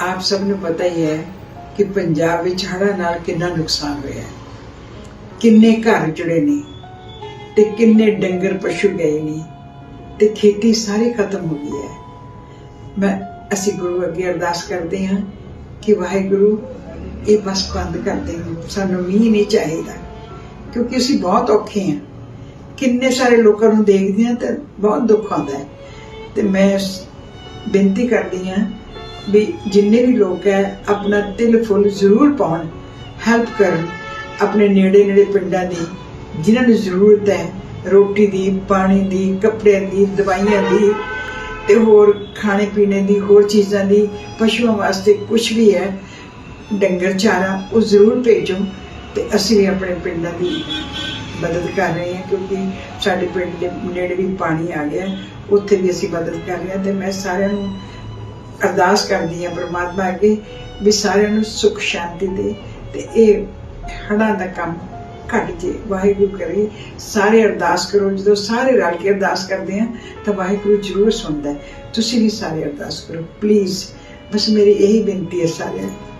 ਆਪ ਸਭ ਨੂੰ ਪਤਾ ਹੀ ਹੈ ਕਿ ਪੰਜਾਬ ਵਿੱਚ ਹੜ੍ਹਾਂ ਨਾਲ ਕਿੰਨਾ ਨੁਕਸਾਨ ਹੋਇਆ ਹੈ। ਕਿੰਨੇ ਘਰ ਜੁੜੇ ਨੇ ਤੇ ਕਿੰਨੇ ਡੰਗਰ ਪਸ਼ੂ ਗਏ ਨੇ ਤੇ ਖੇਤੀ ਸਾਰੀ ਖਤਮ ਹੋ ਗਈ ਹੈ। ਮੈਂ, ਅਸੀਂ ਗੁਰੂ ਅੱਗੇ ਅਰਦਾਸ ਕਰਦੇ ਹਾਂ ਕਿ ਵਾਹਿਗੁਰੂ ਇਹ ਬਸ ਬੰਦ ਕਰ ਦੇ ਸਾਨੂੰ ਮੀਂਹ ਨਹੀਂ ਚਾਹੀਦਾ, ਕਿਉਂਕਿ ਅਸੀਂ ਬਹੁਤ ਔਖੇ ਹਾਂ। ਕਿੰਨੇ ਸਾਰੇ ਲੋਕਾਂ ਨੂੰ ਦੇਖਦੇ ਹਾਂ ਤਾਂ ਬਹੁਤ ਦੁੱਖ ਆਉਂਦਾ ਹੈ। ਤੇ ਮੈਂ ਬੇਨਤੀ ਕਰਦੀ ਹਾਂ ਵੀ ਜਿੰਨੇ ਵੀ ਲੋਕ ਹੈ, ਆਪਣਾ ਤਿਲ ਫੁੱਲ ਜ਼ਰੂਰ ਪਾਉਣ ਹੈਲਪ ਕਰਨ ਆਪਣੇ ਨੇੜੇ ਨੇੜੇ ਪਿੰਡਾਂ ਦੀ, ਜਿਨ੍ਹਾਂ ਨੂੰ ਜ਼ਰੂਰਤ ਹੈ, ਰੋਟੀ ਦੀ, ਪਾਣੀ ਦੀ, ਕੱਪੜਿਆਂ ਦੀ, ਦਵਾਈਆਂ ਦੀ ਤੇ ਹੋਰ ਖਾਣੇ ਪੀਣੇ ਦੀ, ਹੋਰ ਚੀਜ਼ਾਂ ਦੀ, ਪਸ਼ੂਆਂ ਵਾਸਤੇ ਕੁਝ ਵੀ ਹੈ, ਡੰਗਰ ਚਾਰਾ ਉਹ ਜ਼ਰੂਰ ਭੇਜੋ ਤੇ ਅਸੀਂ ਵੀ ਆਪਣੇ ਪਿੰਡਾਂ ਦੀ ਮਦਦ ਕਰ ਰਹੇ ਹਾਂ ਕਿਉਂਕਿ ਸਾਡੇ ਪਿੰਡ ਦੇ ਨੇੜੇ ਵੀ ਪਾਣੀ ਆ ਗਿਆ, ਉੱਥੇ ਵੀ ਅਸੀਂ ਮਦਦ ਕਰ ਰਹੇ ਹਾਂ ਤੇ ਮੈਂ ਸਾਰਿਆਂ ਨੂੰ ਅਰਦਾਸ ਕਰਦੀ ਹਾਂ ਪ੍ਰਮਾਤਮਾ ਅੱਗੇ ਵੀ ਸਾਰਿਆਂ ਨੂੰ ਸੁਖ ਸ਼ਾਂਤੀ ਦੇ ਤੇ ਇਹ ਹੜ੍ਹਾਂ ਦਾ ਕੰਮ ਘਟ ਜੇ, ਵਾਹਿਗੁਰੂ ਕਰੇ, ਸਾਰੇ ਅਰਦਾਸ ਕਰੋ, ਜਦੋਂ ਸਾਰੇ ਰਲ ਕੇ ਅਰਦਾਸ ਕਰਦੇ ਆ ਤਾਂ ਵਾਹਿਗੁਰੂ ਜ਼ਰੂਰ ਸੁਣਦਾ ਹੈ। ਤੁਸੀਂ ਵੀ ਸਾਰੇ ਅਰਦਾਸ ਕਰੋ ਪਲੀਜ਼ ਬਸ ਮੇਰੀ ਇਹੀ ਬੇਨਤੀ ਹੈ ਸਾਰਿਆਂ ਨੂੰ